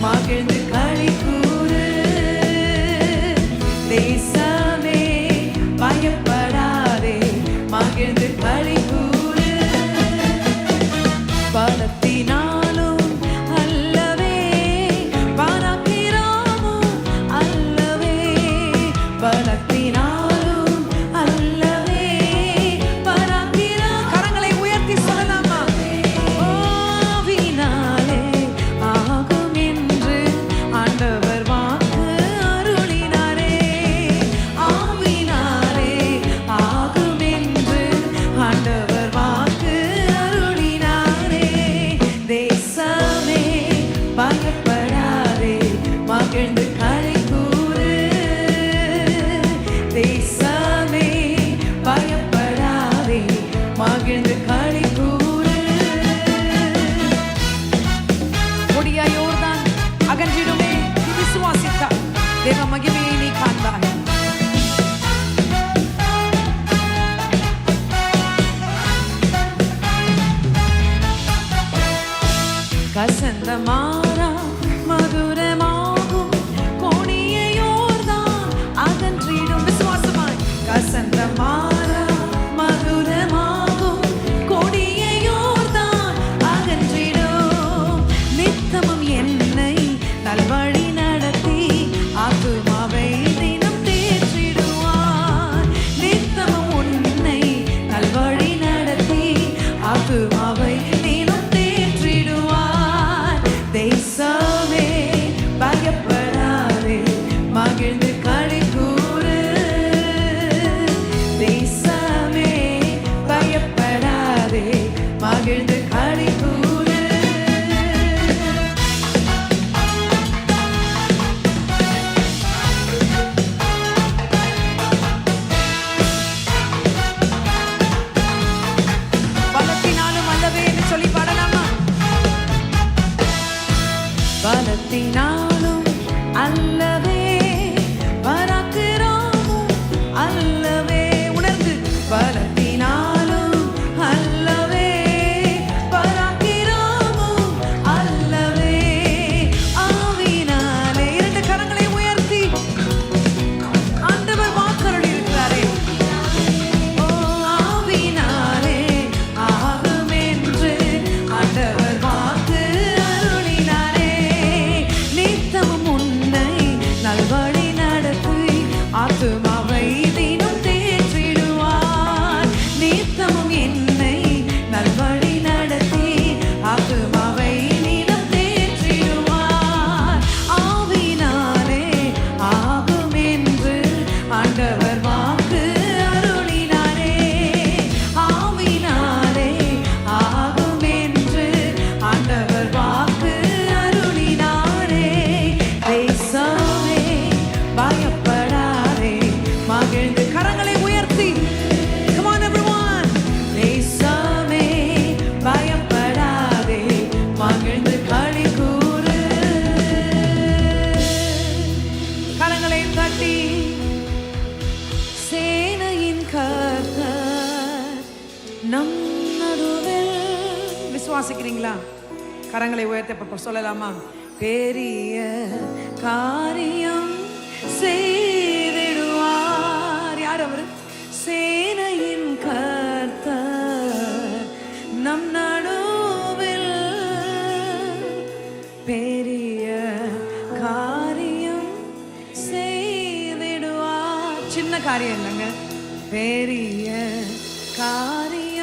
Marketing. Mom. பலத்தினால் விசுவாசிக்கிறீங்களா கரங்களை உயர்த்தப்பட்ட சொல்லலாமா? பெரிய காரியம் செய்திடுவார். யார் அவர்? சேனையின் கர்த்த நம் நடுவில். பெரிய காரியம் செய்திடுவார். சின்ன காரியம் இல்லைங்க. பெரிய காரியம்